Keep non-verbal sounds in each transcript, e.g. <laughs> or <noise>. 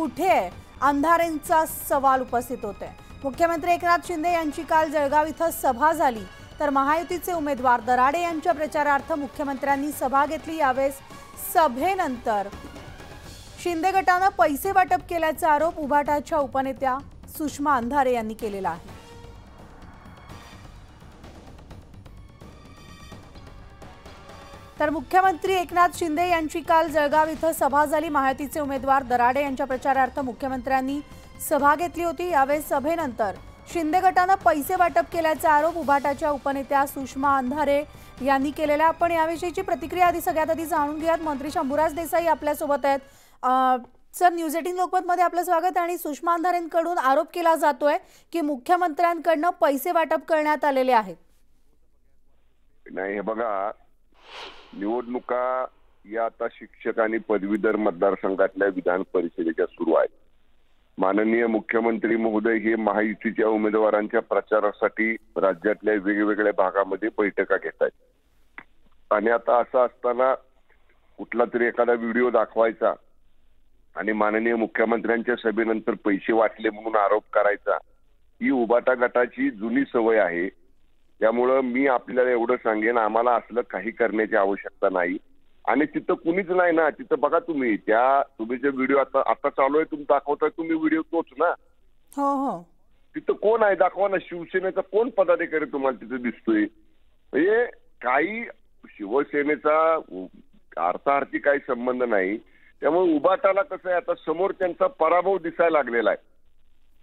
कुठे आहे? अंधारेंचा सवाल उपस्थित होतोय. मुख्यमंत्री एकनाथ शिंदे यांची काल जळगाव इथं सभा झाली. तर महायुतीचे उमेदवार दराडे यांच्या प्रचारार्थ मुख्यमंत्र्यांनी सभा घेतली. यावेळेस सभेनंतर शिंदे गटानं पैसे वाटप केल्याचा आरोप उभाटाच्या उपनेत्या सुषमा अंधारे यांनी केलेला आहे. तर मुख्यमंत्री एकनाथ शिंदे यांची काल जळगाव इथं सभा झाली. महायुतीचे उमेदवार दराडे यांच्या प्रचारार्थ मुख्यमंत्र्यांनी सभा घेतली होती. यावेळी सभेनंतर शिंदे गटानं पैसे वाटप केल्याचा आरोप उभाटाच्या उपनेत्या सुषमा अंधारे यांनी केलेला आपण याविषयीची प्रतिक्रिया आधी सगळ्यात आधी जाणून घेऊयात. मंत्री शंभूराज देसाई आपल्यासोबत आहेत. सर न्यूज एटीन लोकमतमध्ये आपलं स्वागत आहे आणि सुषमा अंधारेंकडून आरोप केला जातोय की मुख्यमंत्र्यांकडनं पैसे वाटप करण्यात आलेले आहेत. नाही हे बघा निवडणुका या आता शिक्षक आणि पदवीधर मतदारसंघातल्या विधान परिषदेच्या सुरू आहेत. माननीय मुख्यमंत्री महोदय हे महायुतीच्या उमेदवारांच्या प्रचारासाठी राज्यातल्या वेगवेगळ्या भागामध्ये बैठका घेत आहेत. आणि आता असं असताना कुठला तरी एखादा व्हिडिओ दाखवायचा आणि माननीय मुख्यमंत्र्यांच्या सभेनंतर पैसे वाटले म्हणून आरोप करायचा ही उबाटा गटाची जुनी सवय आहे. त्यामुळं मी आपल्याला एवढं सांगेन आम्हाला असलं काही करण्याची आवश्यकता नाही. आणि तिथं कुणीच नाही ना तिथं बघा तुम्ही त्या तुम्ही जे व्हिडिओ आता आता चालू आहे तुम्ही दाखवताय तुम्ही व्हिडिओ तोच ना. हो हो. तिथं कोण आहे? दाखवा ना शिवसेनेचा कोण पदाधिकारी तुम्हाला तिथं दिसतोय? म्हणजे काही शिवसेनेचा अर्थार्थी काही संबंध नाही. त्यामुळे उबाटाला कसं आहे आता समोर त्यांचा पराभव दिसायला लागलेला आहे.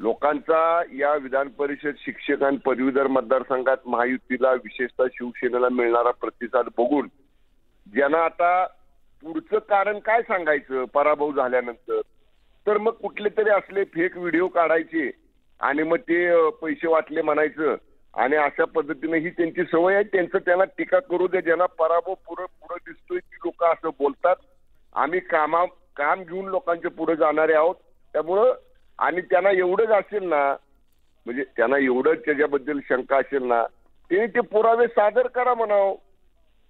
लोकांचा या विधान परिषद शिक्षक आणि पदवीधर मतदारसंघात महायुतीला विशेषतः शिवसेनेला मिळणारा प्रतिसाद बघून ज्यांना आता पुढचं कारण काय सांगायचं? पराभव झाल्यानंतर. तर मग कुठले तरी असले फेक व्हिडिओ काढायचे आणि मग ते पैसे वाटले म्हणायचं आणि अशा पद्धतीने ही त्यांची सवय आहे. त्यांचं त्यांना टीका करू दे. ज्यांना पराभव पुढं पुढं दिसतोय ती लोक असं बोलतात. आम्ही कामा काम घेऊन लोकांच्या पुढे जाणारे आहोत. त्यामुळं आणि त्यांना एवढंच असेल ना म्हणजे त्यांना एवढंच त्याच्याबद्दल शंका असेल ना ते ते पुरावे सादर करा म्हणावं.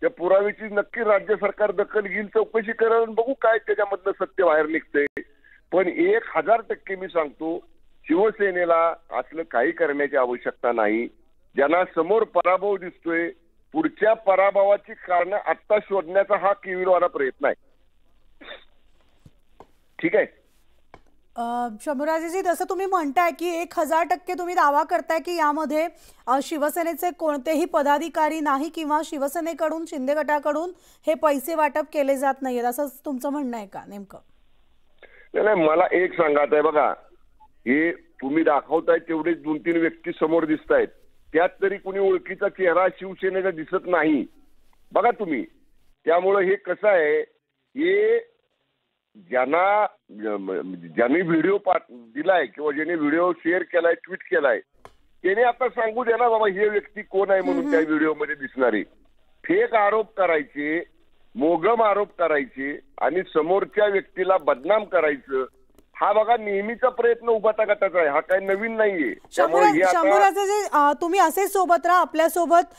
त्या पुराव्याची नक्की राज्य सरकार दखल घेईल चौकशी करा बघू काय त्याच्यामधलं सत्य बाहेर निघतंय. पण एक हजार टक्के मी सांगतो शिवसेनेला असलं काही करण्याची आवश्यकता नाही. ज्यांना समोर पराभव दिसतोय पुढच्या पराभवाची कारणं आत्ता शोधण्याचा हा केविलवाला प्रयत्न आहे. ठीक आहे? शंभूराजेजी जसं तुम्ही म्हणताय की एक हजार टक्के तुम्ही दावा करताय की यामध्ये शिवसेनेचे कोणतेही पदाधिकारी नाही किंवा शिवसेनेकडून शिंदे गटाकडून हे पैसे वाटप केले जात नाहीयेत. असं तुमचं म्हणणं आहे का नेमकं? नाही नाही मला एक सांगा आहे बघा. हे तुम्ही दाखवताय तेवढे दोन तीन व्यक्ती समोर दिसत आहेत त्यात तरी कुणी ओळखीचा चेहरा शिवसेनेचा दिसत नाही. बघा तुम्ही. त्यामुळं हे कसं आहे? हे ज्यांना ज्यांनी व्हिडिओ पाठ दिलाय किंवा ज्यांनी व्हिडिओ शेअर केलाय ट्विट केलाय त्याने आता सांगू द्या ना बाबा हे व्यक्ती कोण आहे म्हणून त्या व्हिडिओमध्ये दिसणारे. फेक आरोप करायचे मोगम आरोप करायचे आणि समोरच्या व्यक्तीला बदनाम करायचं हा बघा नेहमीचा प्रयत्न उभाटा गटाचा आहे. हा काही नवीन नाहीये. त्यामुळे तुम्ही असेच सोबत राहा आपल्यासोबत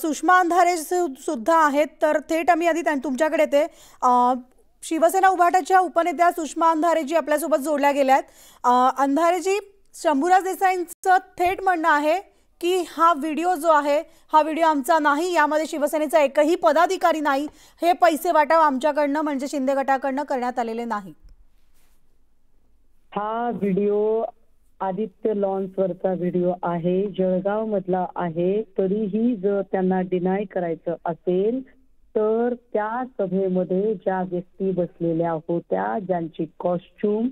सुषमा अंधारे सुद्धा आहेत तर थेट आम्ही आधी तुमच्याकडे अं, शिवसेना उभाटाच्या उपनेत्या सुषमा अंधारेजी आपल्यासोबत जोडल्या गेल्या आहेत अंधारेजी शंभूराज देसाईंचं थेट म्हणणं आहे की हा व्हिडिओ जो आहे हा व्हिडिओ आमचा नाही यामध्ये शिवसेनेचा एकही पदाधिकारी नाही हे पैसे वाटप आमच्याकडनं म्हणजे शिंदे गटाकडनं करण्यात आलेले नाही. हा व्हिडिओ आदित्य लॉन्स वरचा व्हिडिओ आहे जळगाव मधला आहे तरीही जर त्यांना डिनाय करायचं असेल तर त्या सभेमध्ये ज्या व्यक्ती बसलेल्या होत्या ज्यांची कॉस्ट्युम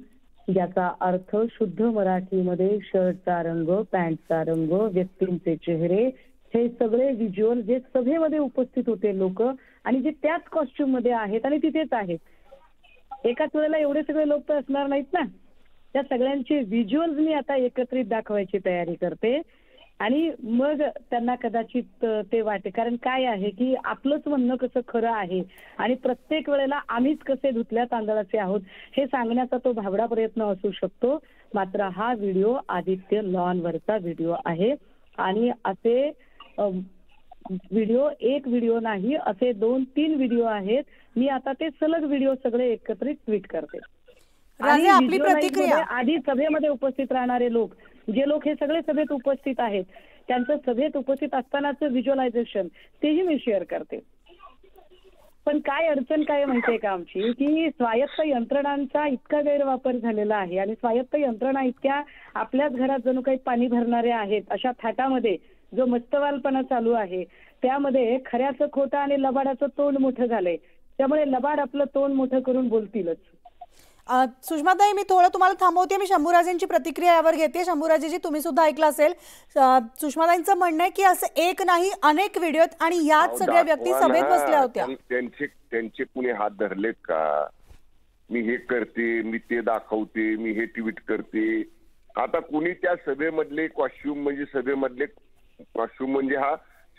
ज्याचा अर्थ शुद्ध मराठीमध्ये शर्टचा रंग पॅन्टचा रंग व्यक्तींचे चेहरे हे सगळे व्हिज्युअल जे सभेमध्ये उपस्थित होते लोक आणि जे त्याच कॉस्ट्युममध्ये आहेत आणि तिथेच आहेत. एकाच वेळेला एवढे सगळे लोक तर असणार नाहीत ना. त्या सगळ्यांचे व्हिज्युअल्स मी आता एकत्रित दाखवायची तयारी करते. आणि मग त्यांना कदाचित ते वाटे. कारण काय आहे की आपलंच म्हणणं कसं खरं आहे आणि प्रत्येक वेळेला आम्हीच कसे धुतल्या तांदळाचे आहोत हे सांगण्याचा तो भाबडा प्रयत्न असू शकतो. मात्र हा व्हिडिओ आदित्य लॉन वरचा व्हिडिओ आहे. आणि असे व्हिडिओ एक व्हिडिओ नाही असे दोन तीन व्हिडिओ आहेत. मी आता ते सलग व्हिडिओ सगळे एकत्रित ट्विट करते. राजे, आणि आपली visualize प्रतिक्रिया. मध्ये आधी सभेमध्ये उपस्थित राहणारे लोक जे लोक हे सगळे सभेत उपस्थित आहेत त्यांचं सभेत उपस्थित असतानाचं व्हिज्युअलायझेशन तेही मी शेअर करते. पण काय अडचण काय माहितीये का आमची? की स्वायत्त यंत्रणांचा इतका गैरवापर झालेला आहे आणि स्वायत्त यंत्रणा इतक्या आपल्याच घरात जणू काही पाणी भरणाऱ्या आहेत अशा थाटामध्ये जो मस्तवालपणा चालू आहे त्यामध्ये खऱ्याचं खोटं आणि लबाडाचं तोंड मोठं झालंय. त्यामुळे लबाड आपलं तोंड मोठं करून बोलतीलच. सुषमाताई मी थोडं तुम्हाला थांबवते. मी शंभूराजेंची प्रतिक्रिया यावर घेते. शंभूराजेजी तुम्ही सुद्धा ऐकलं असेल. सुषमाताईंचं म्हणणं आहे की असं एक नाही अनेक व्हिडिओ आणि याच सगळ्या व्यक्ती सभेत. बसल्या होत्या. त्यां- त्यांचे त्यांचे कुणी हात धरलेत का? मी हे करते मी ते दाखवते मी हे ट्विट करते. आता कुणी त्या सभेमधले कॉस्ट्युम म्हणजे सभेमधले कॉस्ट्युम म्हणजे हा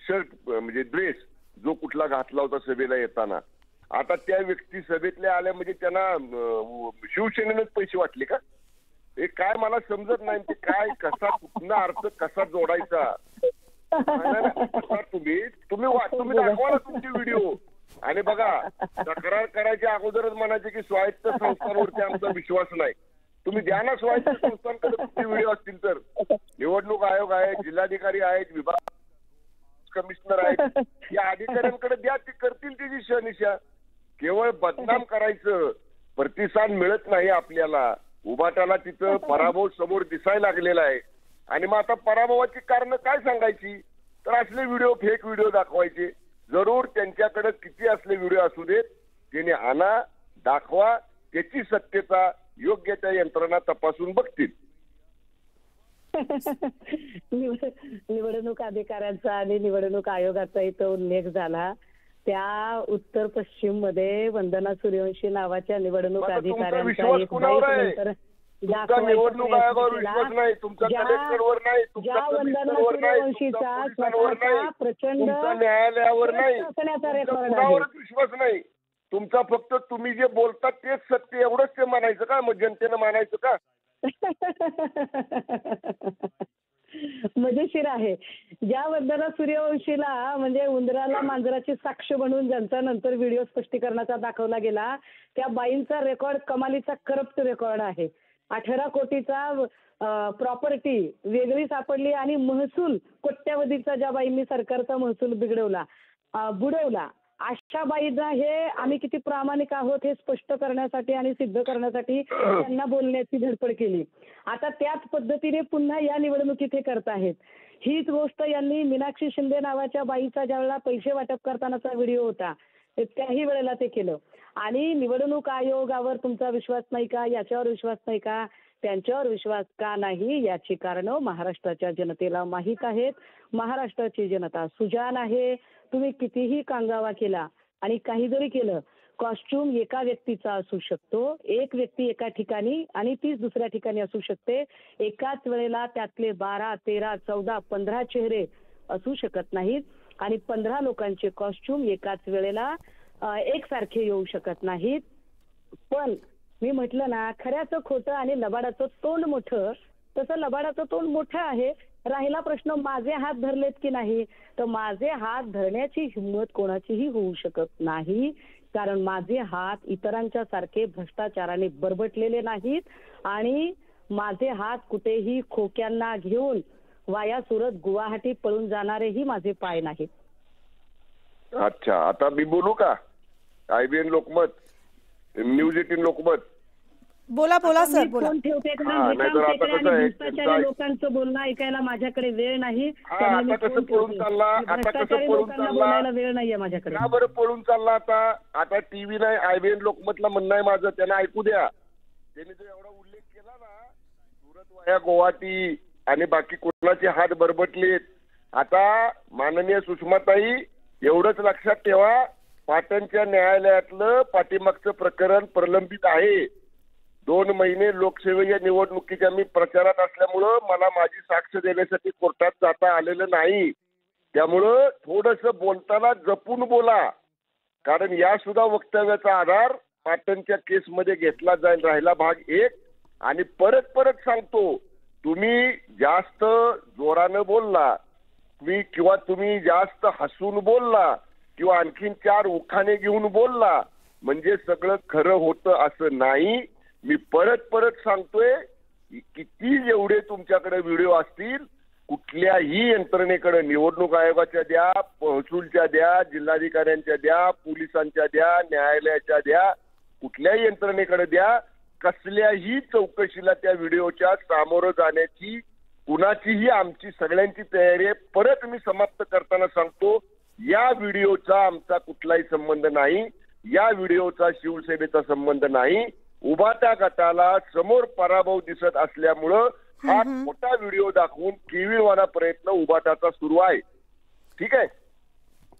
शर्ट म्हणजे ड्रेस जो कुठला घातला होता सभेला येताना आता त्या व्यक्ती सभेतले आल्या म्हणजे त्यांना शिवसेनेनेच पैसे वाटले का? हे काय मला समजत नाही ते काय कसा कुठला अर्थ कसा जोडायचा? तुम्ही तुम्ही तुम्ही दाखवा ना तुमचे व्हिडिओ आणि बघा तक्रार करायच्या अगोदरच म्हणायचे की स्वायत्त संस्थांवरती आमचा विश्वास नाही. तुम्ही द्या ना स्वायत्त संस्थांकडे तुमचे व्हिडिओ असतील तर. निवडणूक आयोग आहे जिल्हाधिकारी आहेत विभाग कमिशनर आहेत. या अधिकाऱ्यांकडे द्या ते करतील त्याची शनिशा. केवळ बदनाम करायचं प्रतिसाद मिळत नाही आपल्याला. उभाटाला तिथं पराभव समोर दिसायला लागलेला आहे. आणि मग आता पराभवाची कारण काय सांगायची? तर असले व्हिडिओ फेक व्हिडिओ दाखवायचे. जरूर त्यांच्याकडे किती असले व्हिडिओ असू देत त्याने आणा दाखवा त्याची सत्यता योग्य त्या यंत्रणा तपासून बघतील. <laughs> निवड- निवडणूक अधिकाऱ्यांचा आणि निवडणूक आयोगाचा इथं उल्लेख झाला. त्या उत्तर पश्चिममध्ये वंदना सूर्यवंशी नावाच्या निवडणूक अधिकाऱ्यांचा निवडणूक आयोगावर. विश्वास नाही तुमचा कलेक्टरवर नाही ज्या वंदना सूर्यवंशीचा स्वतःचा प्रचंड न्यायालयावर नाही विश्वास नाही. तुमचा फक्त तुम्ही जे बोलतात तेच सत्य एवढंच ते मानायचं का? मग जनतेनं मानायचं का? <laughs> मजेशीर आहे. ज्या वंदना सूर्यवंशीला म्हणजे उंदराला मांजराची साक्ष बनवून ज्यांचा नंतर व्हिडिओ स्पष्टीकरणाचा दाखवला गेला त्या बाईंचा रेकॉर्ड कमालीचा करप्ट रेकॉर्ड आहे. अठरा कोटीचा प्रॉपर्टी वेगळी सापडली आणि महसूल कोट्यावधीचा ज्या बाईंनी सरकारचा महसूल बिघडवला बुडवला. अशा बाईंना हे आम्ही किती प्रामाणिक आहोत हे स्पष्ट करण्यासाठी आणि सिद्ध करण्यासाठी त्यांना बोलण्याची धडपड केली. आता त्याच पद्धतीने पुन्हा या निवडणुकीत हे करत आहेत. हीच गोष्ट यांनी मीनाक्षी शिंदे नावाच्या बाईचा ज्यावेळेला पैसे वाटप करतानाचा व्हिडिओ होता त्याही वेळेला ते केलं. आणि निवडणूक आयोगावर तुमचा विश्वास नाही का याच्यावर विश्वास नाही का त्यांच्यावर विश्वास का नाही याची कारणं महाराष्ट्राच्या जनतेला माहीत आहेत. महाराष्ट्राची जनता सुजान आहे. तुम्ही कितीही कांगावा केला आणि काही जरी केलं कॉस्ट्युम एका व्यक्तीचा असू शकतो एक व्यक्ती एका ठिकाणी आणि तीच दुसऱ्या ठिकाणी असू शकते. एकाच वेळेला त्यातले बारा तेरा चौदा पंधरा चेहरे असू शकत नाहीत आणि पंधरा लोकांचे कॉस्ट्युम एकाच वेळेला एकसारखे येऊ शकत नाहीत. पण मी म्हटलं ना खऱ्याचं खोटं आणि लबाडाचं तोंड मोठं तसं लबाडाचं तोंड मोठं आहे राहिला प्रश्न माझे हात धरलेत की नाही? तर माझे हात धरण्याची हिंमत कोणाचीही होऊ शकत नाही. कारण माझे हात इतरांच्या सारखे भ्रष्टाचाराने बरबटलेले नाहीत आणि माझे हात कुठेही खोक्यांना घेऊन वाया सुरत गुवाहाटी पळून जाणारेही माझे पाय नाहीत. अच्छा आता मी बोलू का? IBN Lokmat news eighteen Lokmat. बोला बोला सर बोला. ठेवते लोकांचं बोलणं ऐकायला माझ्याकडे वेळ नाही. आता कसं पळून. चालला, आता कसं पळून चालला? वेळ नाहीये माझ्याकडे. का बरं पळून चालला आता? आता टीव्ही नाही आयबीएन लोकमतला म्हणणं आहे माझं त्यांना ऐकू द्या. त्यांनी जो एवढा उल्लेख केला ना सुरत वाया गुवाहाटी आणि बाकी कोणाचे हात बरबटलेत. आता माननीय सुषमाताई एवढंच लक्षात ठेवा पाटणच्या न्यायालयातलं पाठीमागचं प्रकरण प्रलंबित आहे. दोन महिने लोकसेवेच्या निवडणुकीच्या मी प्रचारात असल्यामुळं मला माझी साक्ष देण्यासाठी कोर्टात जाता आलेलं नाही. त्यामुळं थोडस बोलताना जपून बोला. कारण या सुद्धा वक्तव्याचा आधार पाटणच्या केसमध्ये घेतला जाईल राहिला भाग एक. आणि परत परत सांगतो तुम्ही जास्त जोरानं बोलला तुम्ही किंवा तुम्ही जास्त हसून बोलला किंवा आणखीन चार उखाणे घेऊन बोलला म्हणजे सगळं खरं होतं असं नाही. मी परत परत सांगतोय किती जेवढे तुमच्याकडे व्हिडिओ असतील कुठल्याही यंत्रणेकडे निवडणूक आयोगाच्या द्या महसूलच्या द्या जिल्हाधिकाऱ्यांच्या द्या पोलिसांच्या द्या न्यायालयाच्या द्या कुठल्याही यंत्रणेकडे द्या कसल्याही चौकशीला त्या व्हिडिओच्या सामोरं जाण्याची कुणाचीही आमची सगळ्यांची तयारी आहे. परत मी समाप्त करताना सांगतो या व्हिडिओचा आमचा कुठलाही संबंध नाही या व्हिडिओचा शिवसेनेचा संबंध नाही उभाटा गटाला समोर पराभव दिसत असल्यामुळं हा मोठा व्हिडिओ दाखवून केविळवाना प्रयत्न उभाटाचा सुरू आहे. ठीक आहे?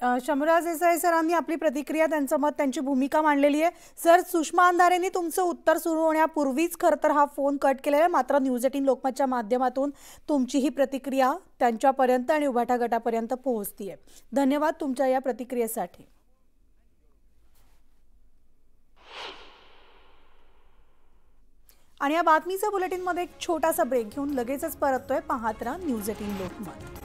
अ, शंभूराज देसाई सरांनी आपली प्रतिक्रिया त्यांचं मत त्यांची भूमिका मांडलेली आहे. सर सुषमा अंधारेंनी तुमचं उत्तर सुरू होण्यापूर्वीच खरं तर हा फोन कट केलेला आहे. मात्र न्यूज एटीन लोकमतच्या माध्यमातून तुमची ही प्रतिक्रिया त्यांच्यापर्यंत आणि उभाटा गटापर्यंत पोहोचतीये. धन्यवाद तुमच्या या प्रतिक्रियेसाठी. आणि या बातमीच्या बुलेटिनमध्ये एक छोटासा ब्रेक घेऊन लगेचच परततोय पाहत राहा न्यूज एटीन लोकमत.